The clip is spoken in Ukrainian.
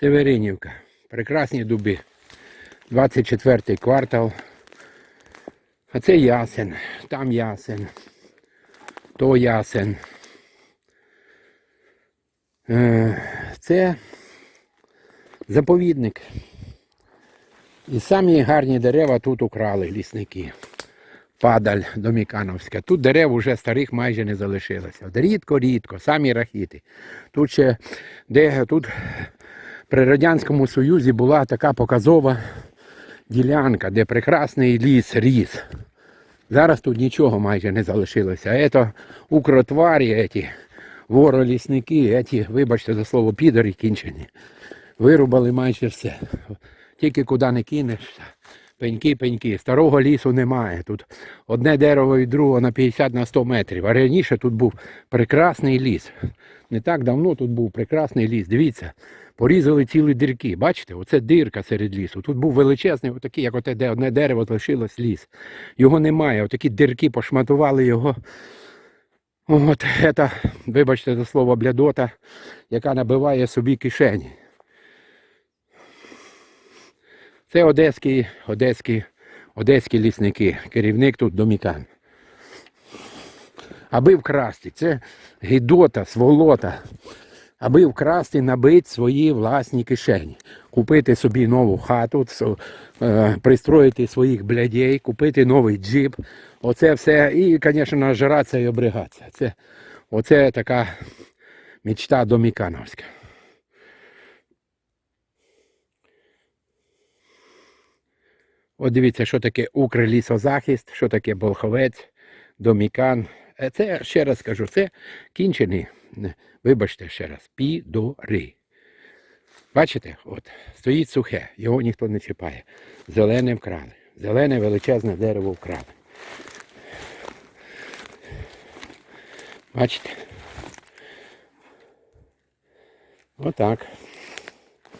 Северинівка. Прекрасні дуби. 24 квартал. А це ясен. Там ясен. То ясен. Е, Це заповідник. І самі гарні дерева тут украли лісники. Падаль Домікановська. Тут дерев уже старих майже не залишилося. Рідко-рідко, самі рахіти. Тут ще де тут при Радянському Союзі була така показова ділянка, де прекрасний ліс ріс. Зараз тут нічого майже не залишилося. Це укротварі, ці воролісники, ці, вибачте за слово, підорі кінчені. Вирубали майже все. Тільки куди не кинеш. Пеньки, пеньки. Старого лісу немає. Тут одне дерево від другого на 50 на 100 метрів. А раніше тут був прекрасний ліс. Не так давно тут був прекрасний ліс. Дивіться, порізали цілі дірки. Бачите, оце дирка серед лісу. Тут був величезний, отакий, як оте, де одне дерево лишилось ліс. Його немає. Отакі дирки пошматували його. От це, вибачте за слово, блядота, яка набиває собі кишені. Це одеські, одеські, одеські лісники, керівник тут домікан. Аби вкрасти, це гідота, сволота. Аби вкрасти, набити свої власні кишені. Купити собі нову хату, е, пристроїти своїх блядей, купити новий джип. Оце все. І, звісно, нажиратися і обригатися. Це, оце така мечта домікановська. От дивіться, що таке Укрлісозахист, що таке Болховець, Домікан. Е, Це, ще раз кажу, це кінчені, вибачте ще раз, підори. Бачите, от, стоїть сухе, його ніхто не чіпає. Зелене вкрали. Зелене величезне дерево вкрали. Бачите? Отак.